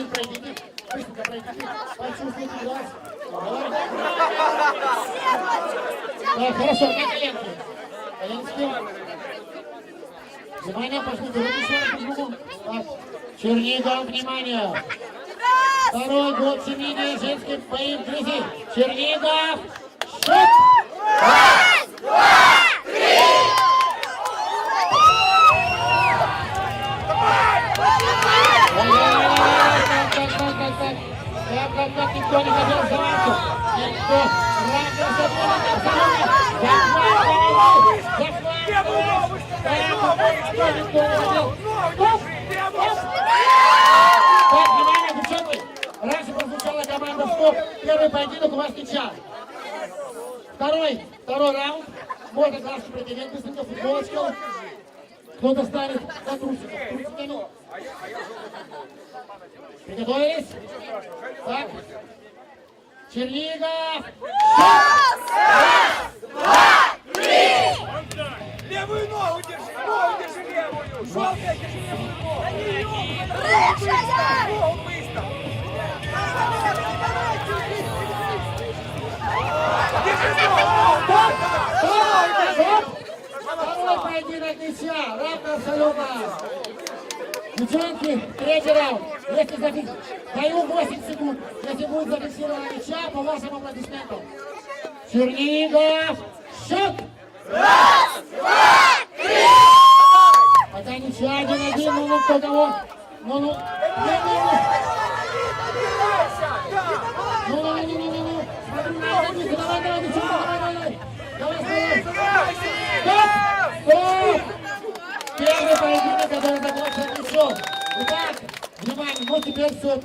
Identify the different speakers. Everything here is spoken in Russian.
Speaker 1: Давай. Так, хорошо, на коленки. Коленки. Внимание, пошли, Чернигов, внимание. Второй год семейной женской бои в Грязи. Чернигов. Счет! Никто не хотел сдаваться. Никто. Равно сотрудник абсолютно. Захватывай! Захватывай! Так, никто, никто не хотел. Стоп! Стоп! Так, внимание, девчонки. Раньше прозвучала команда «Стоп». Первый поединок у вас ничья. Второй, второй раунд. Можно красный претендент, быстренько, футболочка. Кто-то станет за трусиков. Трусиками. Приготовились? Так. Чернигов!
Speaker 2: Левую ногу держи, ногу держи левую. Желтая, держи левую ногу.
Speaker 3: Рыжая!
Speaker 2: Ногу выставь. Держи ногу.
Speaker 1: Стоп! Стоп! Второй поединок ничья. Равно абсолютно. Девчонки, третий раунд. Если зафикс... Даю 8 секунд. Если будет зафиксирована ничья, по вашим аплодисментам. Чернигов! Счет! Раз, два, три! Пока ничья, один-один, ну, ну, кто кого? Ну, ну, не-не-не. Ну, ну, не, не, не, не. Смотри, на границу. Давай, давай, девчонка, давай, давай. Давай, давай. Стоп! Стоп! Первый поединок, который закончен ничем. Итак, внимание, ну теперь все,